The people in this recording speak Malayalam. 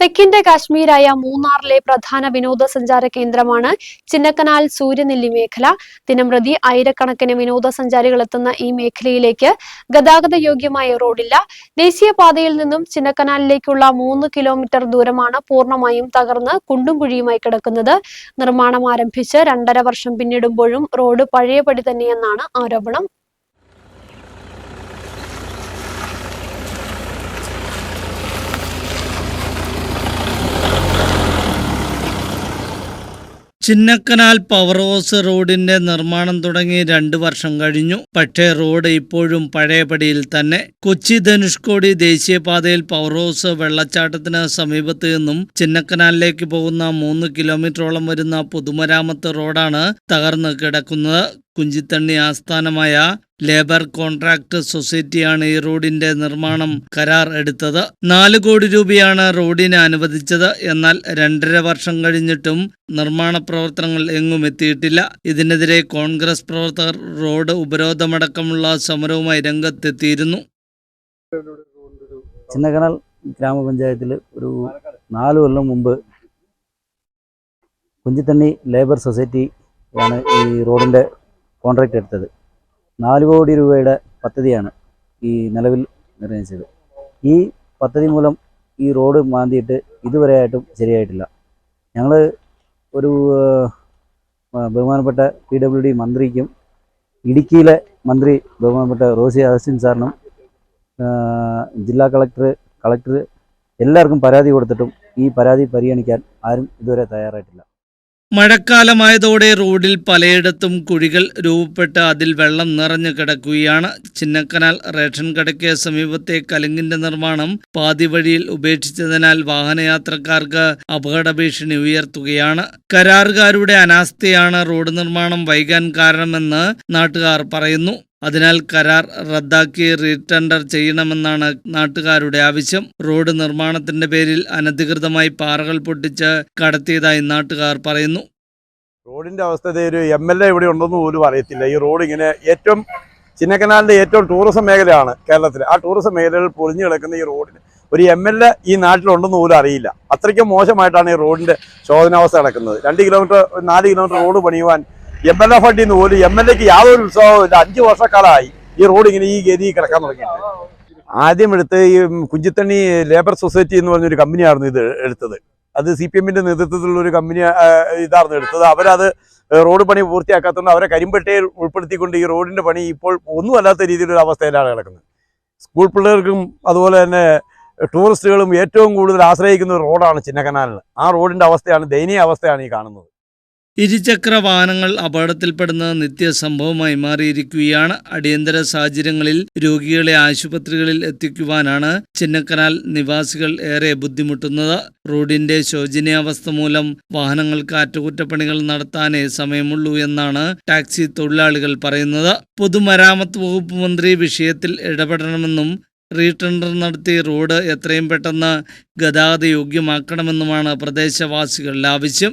തെക്കിന്റെ കാശ്മീരായ മൂന്നാറിലെ പ്രധാന വിനോദസഞ്ചാര കേന്ദ്രമാണ് ചിന്നക്കനാൽ സൂര്യനെല്ലി മേഖല. ദിനംപ്രതി ആയിരക്കണക്കിന് വിനോദസഞ്ചാരികൾ എത്തുന്ന ഈ മേഖലയിലേക്ക് ഗതാഗത യോഗ്യമായ റോഡില്ല. ദേശീയപാതയിൽ നിന്നും ചിന്നക്കനാലിലേക്കുള്ള മൂന്ന് കിലോമീറ്റർ ദൂരമാണ് പൂർണമായും തകർന്ന് കുണ്ടും കുഴിയുമായി കിടക്കുന്നത്. നിർമ്മാണം ആരംഭിച്ച് രണ്ടര വർഷം പിന്നിടുമ്പോഴും റോഡ് പഴയപടി തന്നെയെന്നാണ് ആരോപണം. ചിന്നക്കനാൽ പവർ ഹൗസ് റോഡിന്റെ നിർമ്മാണം തുടങ്ങി രണ്ടു വർഷം കഴിഞ്ഞു. പക്ഷേ റോഡ് ഇപ്പോഴും പഴയപടിയിൽ തന്നെ. കൊച്ചി ധനുഷ്കോടി ദേശീയപാതയിൽ പവർ ഹൗസ് വെള്ളച്ചാട്ടത്തിന് സമീപത്ത് നിന്നും ചിന്നക്കനാലിലേക്ക് പോകുന്ന മൂന്ന് കിലോമീറ്ററോളം വരുന്ന പൊതുമരാമത്ത് റോഡാണ് തകർന്നു കിടക്കുന്നത്. കുഞ്ചിത്തണ്ണി ആസ്ഥാനമായ ലേബർ കോൺട്രാക്ട് സൊസൈറ്റിയാണ് ഈ റോഡിന്റെ നിർമ്മാണം കരാർ എടുത്തത്. നാല് കോടി രൂപയാണ് റോഡിന് അനുവദിച്ചത്. എന്നാൽ രണ്ടര വർഷം കഴിഞ്ഞിട്ടും നിർമ്മാണ പ്രവർത്തനങ്ങൾ എങ്ങും എത്തിയിട്ടില്ല. ഇതിനെതിരെ കോൺഗ്രസ് പ്രവർത്തകർ റോഡ് ഉപരോധമടക്കമുള്ള സമരവുമായി രംഗത്തെത്തിയിരുന്നു. ചിന്നക്കനാൽ ഗ്രാമപഞ്ചായത്തിൽ ഒരു നാല് കൊല്ലം മുമ്പ് കുഞ്ചിത്തണ്ണി ലേബർ സൊസൈറ്റി ആണ് ഈ റോഡിന്റെ കോൺട്രാക്റ്റ് എടുത്തത്. നാല് കോടി രൂപയുടെ പദ്ധതിയാണ് ഈ നിലവിൽ നിർണയിച്ചത്. ഈ പദ്ധതി മൂലം ഈ റോഡ് മാന്തിയിട്ട് ഇതുവരെയായിട്ടും ശരിയായിട്ടില്ല. ഞങ്ങൾ ഒരു ബഹുമാനപ്പെട്ട പി ഡബ്ല്യു ഡി മന്ത്രിക്കും ഇടുക്കിയിലെ മന്ത്രി ബഹുമാനപ്പെട്ട റോസി അഗസ്റ്റിൻ സാറിനും ജില്ലാ കളക്ടർ കളക്ടർ എല്ലാവർക്കും പരാതി കൊടുത്തിട്ടും ഈ പരാതി പരിഗണിക്കാൻ ആരും ഇതുവരെ തയ്യാറായിട്ടില്ല. മഴക്കാലമായതോടെ റോഡിൽ പലയിടത്തും കുഴികൾ രൂപപ്പെട്ട് അതിൽ വെള്ളം നിറഞ്ഞു കിടക്കുകയാണ്. ചിന്നക്കനാൽ റേഷൻ കടയ്ക്ക് സമീപത്തെ കലുങ്കിന്റെ നിർമ്മാണം പാതി വഴിയിൽ ഉപേക്ഷിച്ചതിനാൽ വാഹനയാത്രക്കാർക്ക് അപകട ഭീഷണി ഉയർത്തുകയാണ്. കരാറുകാരുടെ അനാസ്ഥയാണ് റോഡ് നിർമ്മാണം വൈകാൻ കാരണമെന്ന് നാട്ടുകാർ പറയുന്നു. അതിനാൽ കരാർ റദ്ദാക്കി റീടെൻഡർ ചെയ്യണമെന്നാണ് നാട്ടുകാരുടെ ആവശ്യം. റോഡ് നിർമ്മാണത്തിന്റെ പേരിൽ അനധികൃതമായി പാറകൾ പൊട്ടിച്ച് കടത്തിയതായി നാട്ടുകാർ പറയുന്നു. റോഡിന്റെ അവസ്ഥ ഒരു എം എൽ എ ഇവിടെ ഉണ്ടെന്ന് പോലും അറിയത്തില്ല. ഈ റോഡ് ഇങ്ങനെ ഏറ്റവും ചിന്നക്കനാലിന്റെ ഏറ്റവും ടൂറിസം മേഖലയാണ് കേരളത്തിൽ ആ ടൂറിസം മേഖലയിൽ പൊളിഞ്ഞു കിടക്കുന്ന ഈ റോഡിന് ഒരു എം എൽ എ ഈ നാട്ടിലുണ്ടെന്ന് പോലും അറിയില്ല. അത്രയ്ക്കും മോശമായിട്ടാണ് ഈ റോഡിന്റെ ശോധനാവസ്ഥ നടക്കുന്നത്. രണ്ട് കിലോമീറ്റർ നാല് കിലോമീറ്റർ റോഡ് പണിയുവാൻ എം എൽ എ ഫണ്ടിൽ നിന്ന് പോലും എം എൽ എക്ക് യാതൊരു ഉത്സവവും ഇല്ല. അഞ്ച് വർഷക്കാലമായി ഈ റോഡ് ഇങ്ങനെ ഈ ഗതി കിടക്കാൻ തുടങ്ങിയിട്ട്. ആദ്യം എടുത്ത് ഈ കുഞ്ചിത്തണ്ണി ലേബർ സൊസൈറ്റി എന്ന് പറഞ്ഞൊരു കമ്പനിയായിരുന്നു ഇത് എടുത്തത്. അത് സി പി എമ്മിന്റെ നേതൃത്വത്തിലുള്ള ഒരു കമ്പനി ഇതായിരുന്നു എടുത്തത്. അവരത് റോഡ് പണി പൂർത്തിയാക്കാത്തതുകൊണ്ട് അവരെ കരിമ്പട്ടയിൽ ഉൾപ്പെടുത്തിക്കൊണ്ട് ഈ റോഡിന്റെ പണി ഇപ്പോൾ ഒന്നുമല്ലാത്ത രീതിയിലൊരു അവസ്ഥയിലാണ് കിടക്കുന്നത്. സ്കൂൾ പിള്ളേർക്കും അതുപോലെ തന്നെ ടൂറിസ്റ്റുകളും ഏറ്റവും കൂടുതൽ ആശ്രയിക്കുന്ന റോഡാണ് ചിന്നക്കനാലിന് ആ റോഡിന്റെ അവസ്ഥയാണ് ദയനീയ അവസ്ഥയാണ് ഈ കാണുന്നത്. ഇരുചക്ര വാഹനങ്ങൾ അപകടത്തിൽപ്പെടുന്നത് നിത്യസംഭവമായി മാറിയിരിക്കുകയാണ്. അടിയന്തര സാഹചര്യങ്ങളിൽ രോഗികളെ ആശുപത്രികളിൽ എത്തിക്കുവാനാണ് ചിന്നക്കനാൽ നിവാസികൾ ഏറെ ബുദ്ധിമുട്ടുന്നത്. റോഡിന്റെ ശോചനീയാവസ്ഥ മൂലം വാഹനങ്ങൾക്ക് അറ്റകുറ്റപ്പണികൾ നടത്താനേ സമയമുള്ളൂ എന്നാണ് ടാക്സി തൊഴിലാളികൾ പറയുന്നത്. പൊതുമരാമത്ത് വകുപ്പ് മന്ത്രി വിഷയത്തിൽ ഇടപെടണമെന്നും റീടെൻഡർ നടത്തി റോഡ് എത്രയും പെട്ടെന്ന് ഗതാഗത യോഗ്യമാക്കണമെന്നുമാണ് പ്രദേശവാസികളുടെ ആവശ്യം.